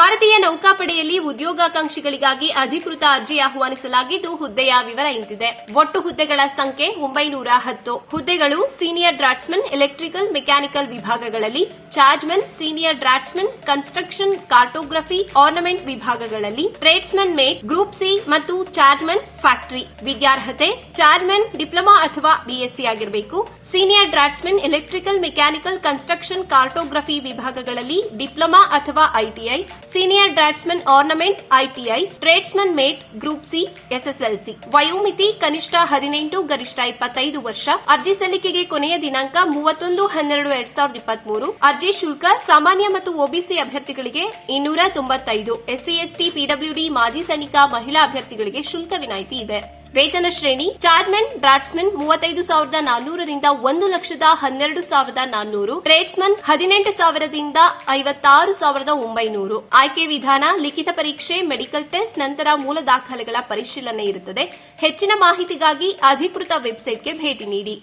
ಭಾರತೀಯ ನೌಕಾಪಡೆಯಲ್ಲಿ ಉದ್ಯೋಗಾಕಾಂಕ್ಷಿಗಳಿಗಾಗಿ ಅಧಿಕೃತ ಅರ್ಜಿ ಆಹ್ವಾನಿಸಲಾಗಿದ್ದು ಹುದ್ದೆಯ ವಿವರ ಇಂತಿದೆ. ಒಟ್ಟು ಹುದ್ದೆಗಳ ಸಂಖ್ಯೆ ಒಂಬೈನೂರ ಹತ್ತು. ಹುದ್ದೆಗಳು ಸೀನಿಯರ್ ಡ್ರಾಟ್ಸ್ಮನ್ ಎಲೆಕ್ಟ್ರಿಕಲ್, ಮೆಕ್ಯಾನಿಕಲ್ ವಿಭಾಗಗಳಲ್ಲಿ chargeman, senior draughtsman construction, cartography, ornament ವಿಭಾಗಗಳಲ್ಲಿ ಟ್ರೇಡ್ಸ್ಮನ್ ಮೇಟ್, ಗ್ರೂಪ್ ಸಿ ಮತ್ತು ಚಾರ್ಜ್ಮನ್ ಫ್ಯಾಕ್ಟರಿ. ವಿದ್ಯಾರ್ಹತೆ, ಚಾರ್ಜ್ಮನ್ ಡಿಪ್ಲೊಮಾ ಅಥವಾ ಬಿಎಸ್ಸಿ ಆಗಿರಬೇಕು. Senior draughtsman electrical mechanical construction cartography ವಿಭಾಗಗಳಲ್ಲಿ ಡಿಪ್ಲೊಮಾ ಅಥವಾ ITI senior draughtsman armament ITI tradesman mate, group C SSLC ವಯೋಮಿತಿ, ಕನಿಷ್ಠ ಹದಿನೆಂಟು, ಗರಿಷ್ಠ ಇಪ್ಪತ್ತೈದು ವರ್ಷ. ಅರ್ಜಿ ಸಲ್ಲಿಕೆಗೆ ಕೊನೆಯ ದಿನಾಂಕ ಮೂವತ್ತೊಂದು, ಹನ್ನೆರಡು, ಎರಡ್ ಸಾವಿರದ ಇಪ್ಪತ್ಮೂರು. ಅರ್ಜಿ ಶುಲ್ಕ, ಸಾಮಾನ್ಯ ಮತ್ತು ಒಬಿಸಿ ಅಭ್ಯರ್ಥಿಗಳಿಗೆ ಇನ್ನೂರ ತೊಂಬತ್ತೈದು. ಎಸ್ಸಿ ಎಸ್ಟಿ, ಪಿಡಬ್ಲ್ಯೂಡಿ, ಮಾಜಿ ಸೈನಿಕ, ಮಹಿಳಾ ಅಭ್ಯರ್ಥಿಗಳಿಗೆ ಶುಲ್ಕ ವಿನಾಯಿತಿ ಇದೆ. ವೇತನ ಶ್ರೇಣಿ, ಚಾರ್ಜ್ಮನ್ ಡ್ರಾಟ್ಸ್ಮನ್ ಮೂವತ್ತೈದು ಸಾವಿರದ ನಾನ್ನೂರರಿಂದ ಒಂದು ಲಕ್ಷದ ಹನ್ನೆರಡು ಸಾವಿರದ ನಾನ್ನೂರು ಟ್ರೇಡ್ಸ್ಮನ್ ಹದಿನೆಂಟು ಸಾವಿರದಿಂದ ಐವತ್ತಾರು ಸಾವಿರದ ಒಂಬೈನೂರು. ಆಯ್ಕೆ ವಿಧಾನ, ಲಿಖಿತ ಪರೀಕ್ಷೆ, ಮೆಡಿಕಲ್ ಟೆಸ್ಟ್, ನಂತರ ಮೂಲ ದಾಖಲೆಗಳ ಪರಿಶೀಲನೆ ಇರುತ್ತದೆ. ಹೆಚ್ಚಿನ ಮಾಹಿತಿಗಾಗಿ ಅಧಿಕೃತ ವೆಬ್ಸೈಟ್ಗೆ ಭೇಟಿ ನೀಡಿ.